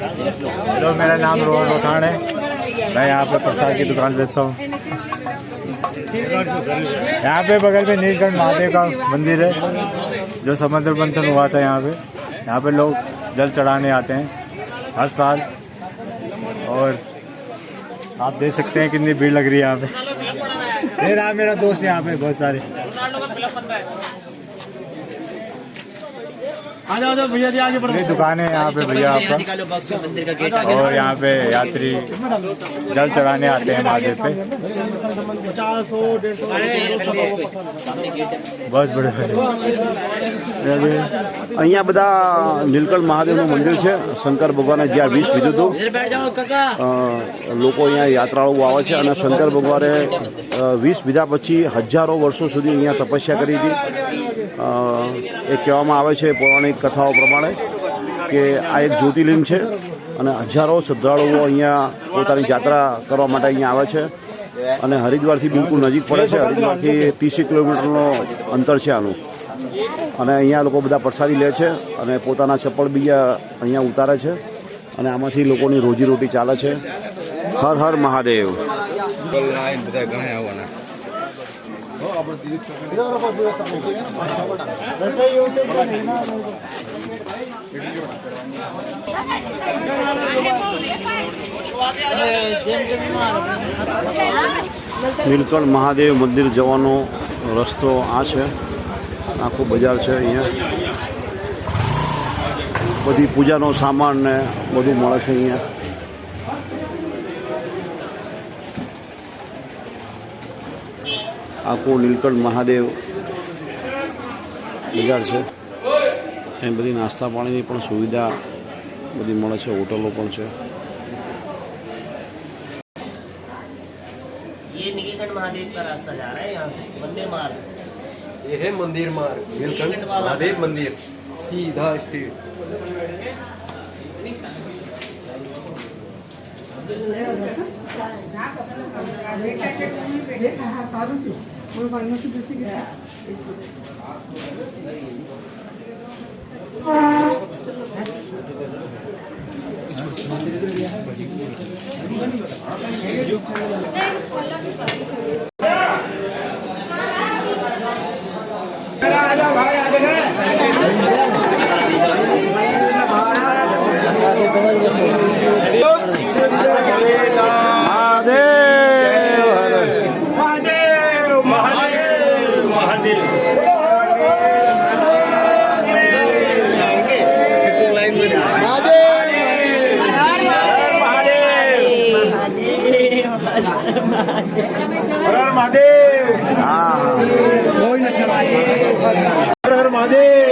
Hello, मेरा नाम रोहन रोठान है। मैं यहाँ पे प्रसाद की दुकान बेचता हूँ। यहाँ पे बगल में नीलकंठ महादेव का मंदिर है, जो समुद्र मंथन हुआ था यहाँ पे। यहाँ पे लोग जल चढ़ाने आते हैं हर साल, और आप देख सकते हैं कितनी भीड़ लग रही है यहाँ पे। रहा मेरा दोस्त यहाँ पे, बहुत सारे। ये दुकान है यहाँ पे भैया आपका निकालो बॉक्स में मंदिर का गेट और यहाँ पे यात्री जल चढ़ाने आते हैं महादेव पे पचास सौ डेढ़ सौ बहुत बड़े बड़े અહીંયા બધા નીલકંઠ મહાદેવનું મંદિર છે શંકર ભગવાને જ્યાં વિષ પીધું હતું इधर बैठ जाओ काका અ, લોકો અહીંયા યાત્રાળુઓ આવે છે અને શંકર ભગવાને અ, વિષ પીધા પછી હજારો વર્ષો સુધી અહીંયા તપસ્યા કરી હતી અ, એ કહેવામાં આવે છે પૌરાણિક કથાઓ પ્રમાણે કે આ એક જ્યોતિર્લિંગ છે અને હજારો શ્રદ્ધાળુઓ અહીંયા પોતાની યાત્રા કરવા માટે અહીંયા આવે છે. અને હરિદ્વારથી બિલકુલ નજીક પડે છે. હરિદ્વારથી ત્રીસેક કિલોમીટરનો અંતર છે આનું. અને અહીંયા લોકો બધા પ્રસાદી લે છે અને પોતાના ચપ્પલ બીજા અહીંયા ઉતારે છે. અને આમાંથી લોકોની રોજીરોટી ચાલે છે. હર હર મહાદેવ. નીલકંઠ મહાદેવ મંદિર જવાનો રસ્તો આ છે. આખું બજાર છે અહીંયા. બધી પૂજાનો સામાન ને બધું મળે છે અહીંયા. આખું નીલકંઠ મહાદેવ બજાર છે અહીં બધી નાસ્તા પાણીની પણ સુવિધા બધી મળે છે હોટલો પણ છે ये नीलकंठ महादेव का रास्ता जा रहा है यहाँ से वंदे मार्ग ये है मंदिर मार्ग नीलकंठ महादेव मंदिर सीधा स्ट्रीट હું ભાઈમાંથી બેસી ગયા નહીં હા. હર હર મહાદેવ.